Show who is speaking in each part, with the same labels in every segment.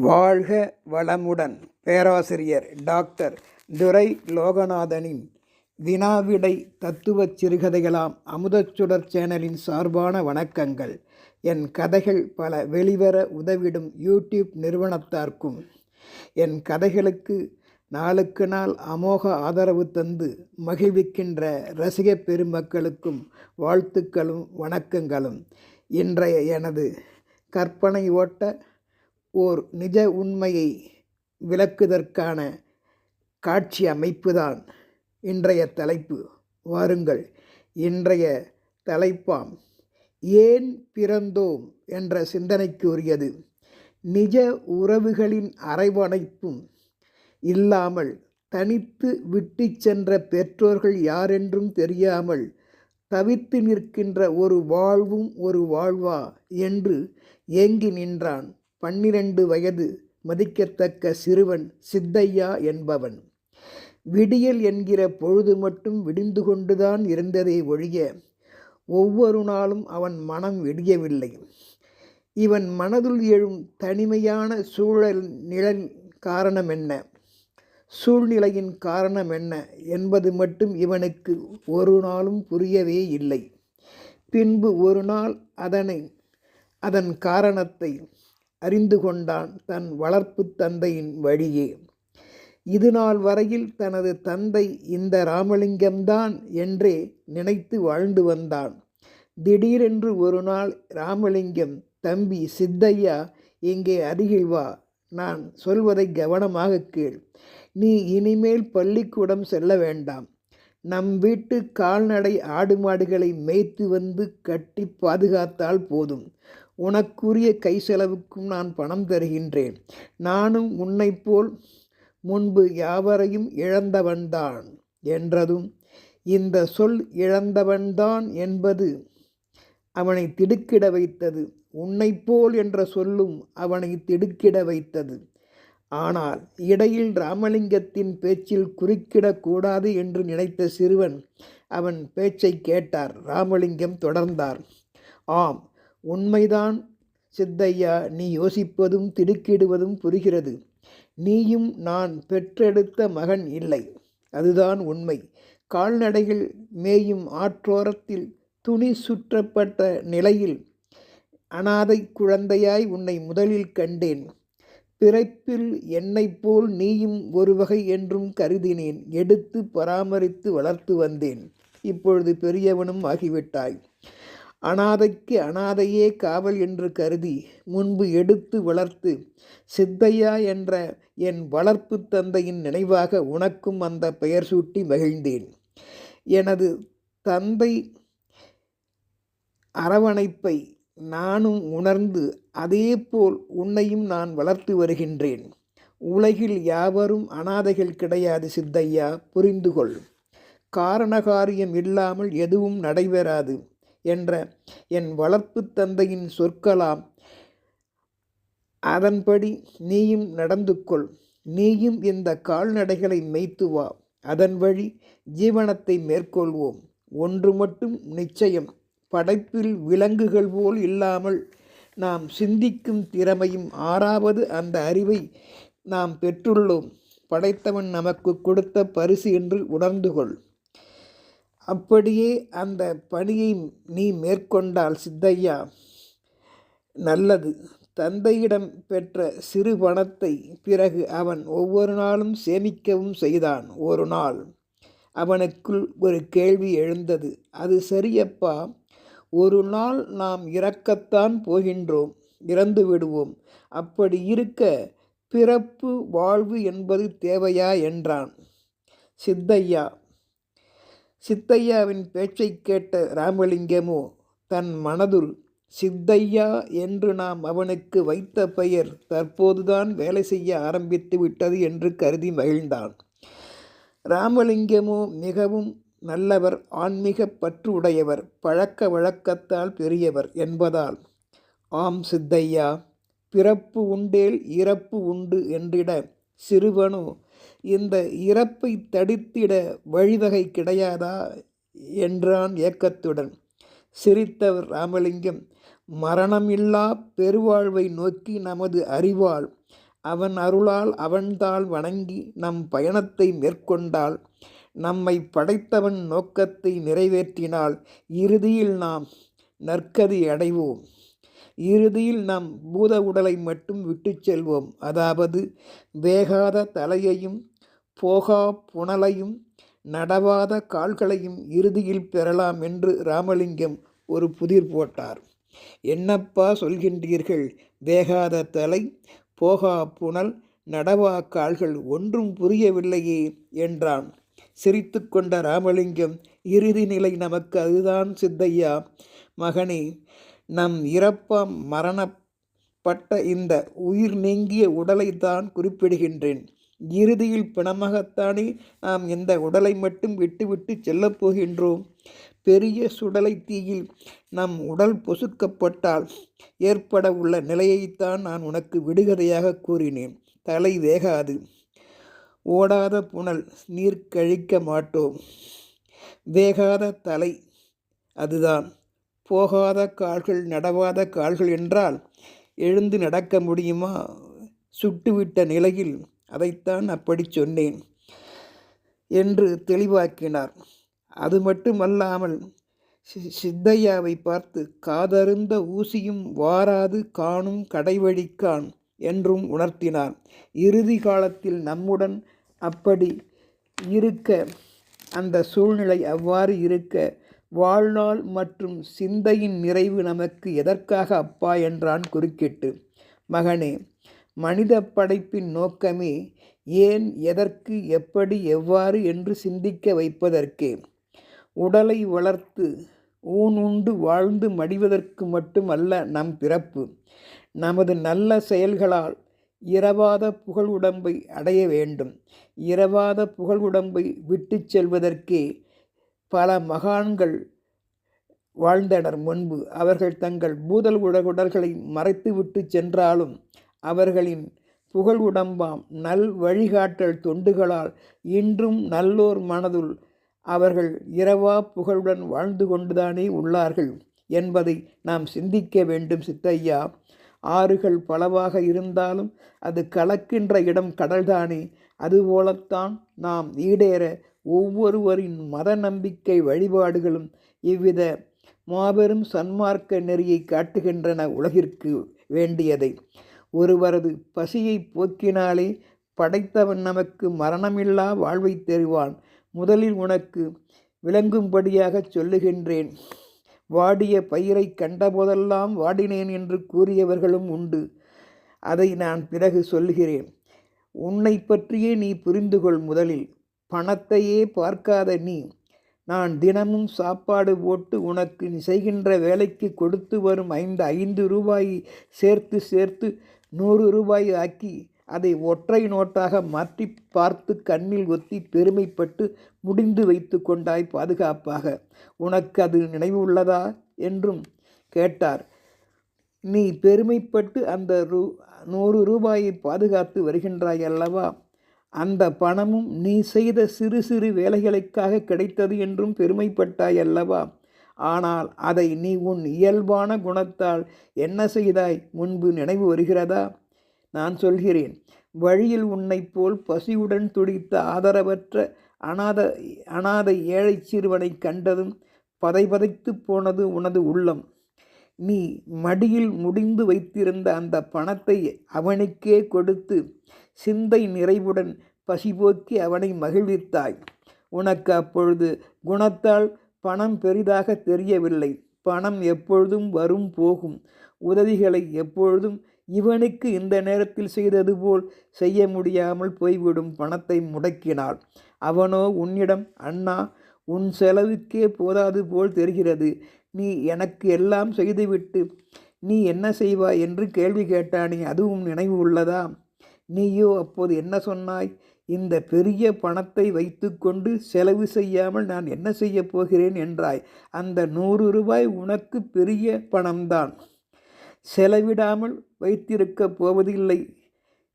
Speaker 1: வாழ்க வளமுடன். பேராசிரியர் டாக்டர் துரை லோகநாதனின் வினாவிடை தத்துவச் சிறுகதைகளாம் அமுதச்சுடர் சேனலின் சார்பான வணக்கங்கள். என் கதைகள் பல வெளிவர உதவிடும் யூடியூப் நிறுவனத்தார்க்கும். என் கதைகளுக்கு நாளுக்கு நாள் அமோக ஆதரவு தந்து மகிழ்விக்கின்ற ரசிகப் பெருமக்களுக்கும் வாழ்த்துக்களும் வணக்கங்களும். இன்றைய எனது கற்பனை ஓட்ட ஓர் நிஜ உண்மையை விளக்குதற்கான காட்சி அமைப்புதான் இன்றைய தலைப்பு. வாருங்கள் இன்றைய தலைப்பாம். ஏன் பிறந்தோம் என்ற சிந்தனைக்கு உரியது. நிஜ உறவுகளின் அரைவணைப்பும் இல்லாமல் தனித்து விட்டுச் சென்ற பெற்றோர்கள் யாரென்றும் தெரியாமல் தவித்து நிற்கின்ற ஒரு வாழ்வும் ஒரு வாழ்வா என்று ஏங்கி நின்றான். பன்னிரண்டு வயது மதிக்கத்தக்க சிறுவன் சித்தையா என்பவன். விடியல் என்கிற பொழுது மட்டும் விடிந்து கொண்டுதான் இருந்ததே ஒழிய ஒவ்வொரு நாளும் அவன் மனம் விடியவில்லை. இவன் மனதுள் எழும் தனிமையான சூழல் நிழல் காரணம் என்ன சூழ்நிலையின் காரணம் என்ன என்பது மட்டும் இவனுக்கு ஒரு நாளும் புரியவே இல்லை. பின்பு ஒரு நாள் அதனை அதன் காரணத்தை அறிந்து கொண்டான் தன் வளர்ப்பு தந்தையின் வழியே. இது நாள் வரையில் தனது தந்தை இந்த ராமலிங்கம்தான் என்றே நினைத்து வாழ்ந்து வந்தான். திடீரென்று ஒரு நாள் ராமலிங்கம் தம்பி சித்தையா இங்கே அருகில் வா நான் சொல்வதை கவனமாக கேள். நீ இனிமேல் பள்ளிக்கூடம் செல்ல வேண்டாம். நம் வீட்டு கால்நடை ஆடு மாடுகளை மேய்த்து வந்து கட்டி பாதுகாத்தால் போதும். உனக்குரிய கை செலவுக்கும் நான் பணம் தருகின்றேன். நானும் உன்னைப் போல் முன்பு யாவரையும் இழந்தவன்தான் என்றதும் இந்த சொல் இழந்தவன்தான் என்பது அவனை திடுக்கிட வைத்தது. உன்னைப்போல் என்ற சொல்லும் அவனை திடுக்கிட வைத்தது. ஆனால் இடையில் ராமலிங்கத்தின் பேச்சில் குறுக்கிடக்கூடாது என்று நினைத்த சிறுவன் அவன் பேச்சை கேட்டார். ராமலிங்கம் தொடர்ந்தார். ஆம் உண்மைதான் சித்தையா நீ யோசிப்பதும் திடுக்கிடுவதும் புரிகிறது. நீயும் நான் பெற்றெடுத்த மகன் இல்லை. அதுதான் உண்மை. கால்நடைகள் மேயும் ஆற்றோரத்தில் துணி சுற்றப்பட்ட நிலையில் அனாதை குழந்தையாய் உன்னை முதலில் கண்டேன். பிறப்பில் என்னைப் போல் நீயும் ஒரு வகை என்றும் கருதினேன். எடுத்து பராமரித்து வளர்த்து வந்தேன். இப்பொழுது பெரியவனும் ஆகிவிட்டாய். அனாதைக்கு அனாதையே காவல் என்று கருதி முன்பு எடுத்து வளர்த்து சித்தையா என்ற என் வளர்ப்பு தந்தையின் நினைவாக உனக்கும் அந்த பெயர் சூட்டி மகிழ்ந்தேன். எனது தந்தை அரவணைப்பை நானும் உணர்ந்து அதேபோல் உன்னையும் நான் வளர்த்து வருகின்றேன். உலகில் யாவரும் அனாதைகள் கிடையாது சித்தையா புரிந்து கொள். காரணகாரியம் இல்லாமல் எதுவும் நடைபெறாது என்ற என் வளர்ப்பு தந்தையின் சொற்களாம் அதன்படி நீயும் நடந்து கொள். நீயும் இந்த கால்நடைகளை மெய்த்து வா. அதன் வழி ஜீவனத்தை மேற்கொள்வோம். ஒன்று மட்டும் நிச்சயம். படைப்பில் விலங்குகள் போல் இல்லாமல் நாம் சிந்திக்கும் திறமையும் ஆறாவது அந்த அறிவை நாம் பெற்றுள்ளோம். படைத்தவன் நமக்கு கொடுத்த பரிசு என்று உணர்ந்து கொள். அப்படியே அந்த பணியை நீ மேற்கொண்டால் சித்தையா நல்லது. தந்தையிடம் பெற்ற சிறு பணத்தை பிறகு அவன் ஒவ்வொரு நாளும் சேமிக்கவும் செய்தான். ஒரு நாள் அவனுக்குள் ஒரு கேள்வி எழுந்தது. அது சரியப்பா ஒரு நாள் நாம் இறக்கத்தான் போகின்றோம் இறந்து விடுவோம். அப்படி இருக்க பிறப்பு வாழ்வு என்பது தேவையா என்றான். சித்தையா சித்தையாவின் பேச்சை கேட்ட ராமலிங்கமோ தன் மனதுள் சித்தையா என்று நாம் அவனுக்கு வைத்த பெயர் தற்போதுதான் வேலை செய்ய ஆரம்பித்து விட்டது என்று கருதி மகிழ்ந்தான். ராமலிங்கமோ மிகவும் நல்லவர் ஆன்மீக பற்று உடையவர் பழக்க வழக்கத்தால் பெரியவர் என்பதால். ஆம் சித்தையா பிறப்பு உண்டேல் இறப்பு உண்டு என்றிட சிறுவனோ இந்த இறப்பை தடுத்திட வழிவகை கிடையாதா? என்றான் ஏக்கத்துடன். சிரித்தவர் ராமலிங்கம் மரணமில்லா பெருவாழ்வை நோக்கி நமது அறிவால் அவன் அருளால் அவன்தாள் வணங்கி நம் பயணத்தை மேற்கொண்டால் நம்மை படைத்தவன் நோக்கத்தை நிறைவேற்றினால் இறுதியில் நாம் நற்கதி அடைவோம். இறுதியில் நாம் பூத உடலை மட்டும் விட்டு செல்வோம். அதாவது வேகாத தலையையும் போகா புனலையும் நடவாத கால்களையும் இறுதியில் பெறலாம் என்று ராமலிங்கம் ஒரு புதிர் போட்டார். என்னப்பா சொல்கின்றீர்கள்? வேகாத தலை போகா புனல் நடவா கால்கள் ஒன்றும் புரியவில்லையே என்றான். சிரித்து கொண்ட ராமலிங்கம் இறுதி நிலை நமக்கு அதுதான் சித்தையா? மகனே நம் இறப்பாம் மரணப்பட்ட இந்த உயிர் நீங்கிய உடலை தான் குறிப்பிடுகின்றேன். இறுதியில் பிணமாகத்தானே நாம் இந்த உடலை மட்டும் விட்டுவிட்டு செல்லப் போகின்றோம். பெரிய சுடலை தீயில் நம் உடல் பொசுக்கப்பட்டால் ஏற்பட உள்ள நிலையைத்தான் நான் உனக்கு விடுகதையாக கூறினேன். தலை வேகாது. ஓடாத புனல் நீர் கழிக்க மாட்டோம். வேகாத தலை அதுதான். போகாத கால்கள் நடவாத கால்கள் என்றால் எழுந்து நடக்க முடியுமா? சுட்டுவிட்ட நிலையில் அதைத்தான் அப்படி சொன்னேன் என்று தெளிவாக்கினார். அது மட்டுமல்லாமல் சித்தையாவை பார்த்து காதருந்த ஊசியும் வாராது காணும் கடைவழிக்கான் என்றும் உணர்த்தினார். இறுதி காலத்தில் நம்முடன் அப்படி இருக்க அந்த சூழ்நிலை அவ்வாறு இருக்க வாழ்நாள் மற்றும் சிந்தையின் நிறைவு நமக்கு எதற்காக அப்பா என்றான் குறுக்கிட்டு. மகனே மனித படைப்பின் நோக்கமே ஏன் எதற்கு எப்படி எவ்வாறு என்று சிந்திக்க வைப்பதற்கே. உடலை வளர்த்து ஊன் உண்டு வாழ்ந்து மடிவதற்கு மட்டுமல்ல நம் பிறப்பு. நமது நல்ல செயல்களால் இரவாத புகழ் உடம்பை அடைய வேண்டும். இரவாத புகழ் உடம்பை விட்டு செல்வதற்கே பல மகான்கள் வாழ்ந்தனர் முன்பு. அவர்கள் தங்கள் பூதல் உடகுடல்களை மறைத்துவிட்டு சென்றாலும் அவர்களின் புகழ் உடம்பாம் நல் வழிகாட்டல் தொண்டுகளால் இன்றும் நல்லோர் மனதுள் அவர்கள் இரவா புகழுடன் வாழ்ந்து கொண்டுதானே உள்ளார்கள் என்பதை நாம் சிந்திக்க வேண்டும் சித்தையா ஆறுகள் பலவாக இருந்தாலும் அது கலக்கின்ற இடம் கடல்தானே. அதுபோலத்தான் நாம் ஈடேற ஒவ்வொருவரின் மத நம்பிக்கை வழிபாடுகளும் இவ்வித மாபெரும் சன்மார்க்க நெறியை காட்டுகின்றன உலகிற்கு வேண்டியதை. ஒருவரது பசியை போக்கினாலே படைத்தவன் நமக்கு மரணமில்லா வாழ்வை தருவான். முதலில் உனக்கு விளங்கும்படியாக சொல்லுகின்றேன். வாடிய பயிரை கண்டபோதெல்லாம் வாடினேன் என்று கூறியவர்களும் உண்டு. அதை நான் பிறகு சொல்கிறேன். உன்னை பற்றியே நீ புரிந்து கொள் முதலில். பணத்தையே பார்க்காத நீ. நான் தினமும் சாப்பாடு போட்டு உனக்கு நீ செய்கின்ற வேலைக்கு கொடுத்து வரும் ஐந்து ஐந்து ரூபாய் சேர்த்து சேர்த்து நூறு ரூபாய் ஆக்கி அதை ஒற்றை நோட்டாக மாற்றி பார்த்து கண்ணில் ஒத்தி பெருமைப்பட்டு முடிந்து வைத்து கொண்டாய் பாதுகாப்பாக. உனக்கு அது நினைவு உள்ளதா? என்றும் கேட்டார். நீ பெருமைப்பட்டு அந்த ரூ நூறு ரூபாயை பாதுகாத்து வருகின்றாய் அல்லவா? அந்த பணமும் நீ செய்த சிறு சிறு வேலைகளுக்காக கிடைத்தது என்றும் பெருமைப்பட்டாய் அல்லவா? ஆனால் அதை நீ உன் இயல்பான குணத்தால் என்ன செய்தாய்? முன்பு நினைவு வருகிறதா? நான் சொல்கிறேன். வழியில் உன்னைப் போல் பசியுடன் துடித்த ஆதரவற்ற அநாத அநாத ஏழை சிறுவனை கண்டதும் பதைபதைத்து போனது உனது உள்ளம். நீ மடியில் முடிந்து வைத்திருந்த அந்த பணத்தை அவனுக்கே கொடுத்து சிந்தை நிறைவுடன் பசிபோக்கி அவனை மகிழ்வித்தாய். உனக்கு அப்பொழுது குணத்தால் பணம் பெரிதாக தெரியவில்லை. பணம் எப்பொழுதும் வரும் போகும். உதவிகளை எப்பொழுதும் இவனுக்கு இந்த நேரத்தில் செய்தது போல் செய்ய முடியாமல் போய்விடும் பணத்தை முடக்கினாள். அவனோ உன்னிடம் அண்ணா உன் செலவுக்கே போதாது போல் தெரிகிறது. நீ எனக்கு எல்லாம் செய்துவிட்டு நீ என்ன செய்வாய்? என்று கேள்வி கேட்டானே அதுவும் நினைவு உள்ளதா? நீயோ அப்போது என்ன சொன்னாய்? இந்த பெரிய பணத்தை வைத்துக்கொண்டு செலவு செய்யாமல் நான் என்ன செய்ய போகிறேன்? என்றாய். அந்த நூறு ரூபாய் உனக்கு பெரிய பணம்தான். செலவிடாமல் வைத்திருக்கப் போவதில்லை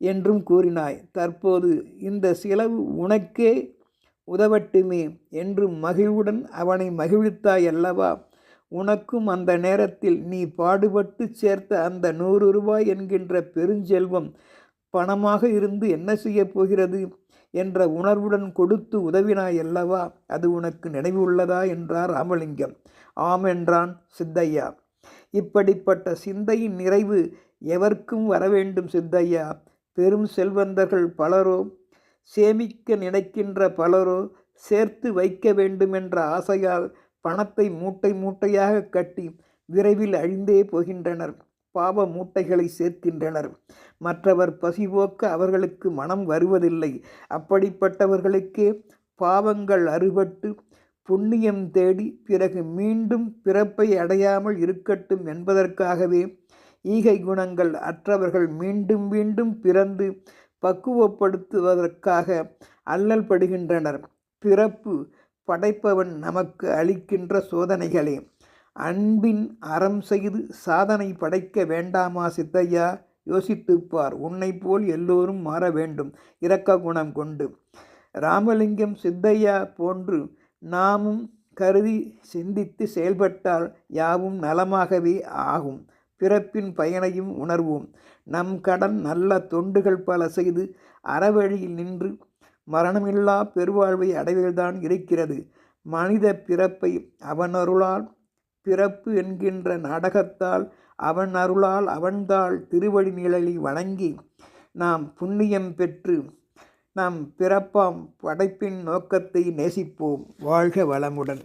Speaker 1: என்றும் கூறினாய். தற்போது இந்த செலவு உனக்கே உதவட்டுமே என்று மகிழ்வுடன் அவனை மகிழ்வித்தாய் அல்லவா? உனக்கும் அந்த நேரத்தில் நீ பாடுபட்டு சேர்த்த அந்த நூறு ரூபாய் என்கின்ற பெருஞ்செல்வம் பணமாக இருந்து என்ன செய்யப் போகிறது என்ற உணர்வுடன் கொடுத்து உதவினாய் அல்லவா? அது உனக்கு நினைவு உள்ளதா என்றார் ராமலிங்கம். ஆம் என்றான் சித்தையா. இப்படிப்பட்ட சிந்தையின் நிறைவு எவர்க்கும் வரவேண்டும் சித்தையா? பெரும் செல்வந்தர்கள் பலரோ? சேமிக்க நினைக்கின்ற பலரோ? சேர்த்து வைக்க வேண்டுமென்ற ஆசையால் பணத்தை மூட்டை மூட்டையாக கட்டி விரைவில் அழிந்தே போகின்றனர். பாவ மூட்டைகளை சேர்க்கின்றனர். மற்றவர் பசிபோக்க அவர்களுக்கு மனம் வருவதில்லை. அப்படிப்பட்டவர்களுக்கே பாவங்கள் அறுபட்டு புண்ணியம் தேடி பிறகு மீண்டும் பிறப்பை அடையாமல் இருக்கட்டும் என்பதற்காகவே ஈகை குணங்கள் அற்றவர்கள் மீண்டும் மீண்டும் பிறந்து பக்குவப்படுத்துவதற்காக அல்லல் படுகின்றனர் பிறப்பு படைப்பவன் நமக்கு அளிக்கின்ற சோதனைகளே. அன்பின் அறம் செய்து சாதனை படைக்க வேண்டாமா சித்தையா? யோசித்துப்பார். உன்னை போல் எல்லோரும் மாற வேண்டும். இரக்க குணம் கொண்டு. ராமலிங்கம் சித்தையா போன்று நாமும் கருதி சிந்தித்து செயல்பட்டால் யாவும் நலமாகவே ஆகும். பிறப்பின் பயனையும் உணர்வோம். நம் கடன் நல்ல தொண்டுகள் பல செய்து அறவழியில் நின்று மரணமில்லா பெருவாழ்வை அடைவதில்தான் இருக்கிறது. மனித பிறப்பை அவனருளால் பிறப்பு என்கின்ற நாடகத்தால் அவன் அருளால் அவன்தாள் திருவடி நிழலை வணங்கி நாம் புண்ணியம் பெற்று நாம் பிறப்பாம் படைப்பின் நோக்கத்தை நேசிப்போம். வாழ்க வளமுடன்.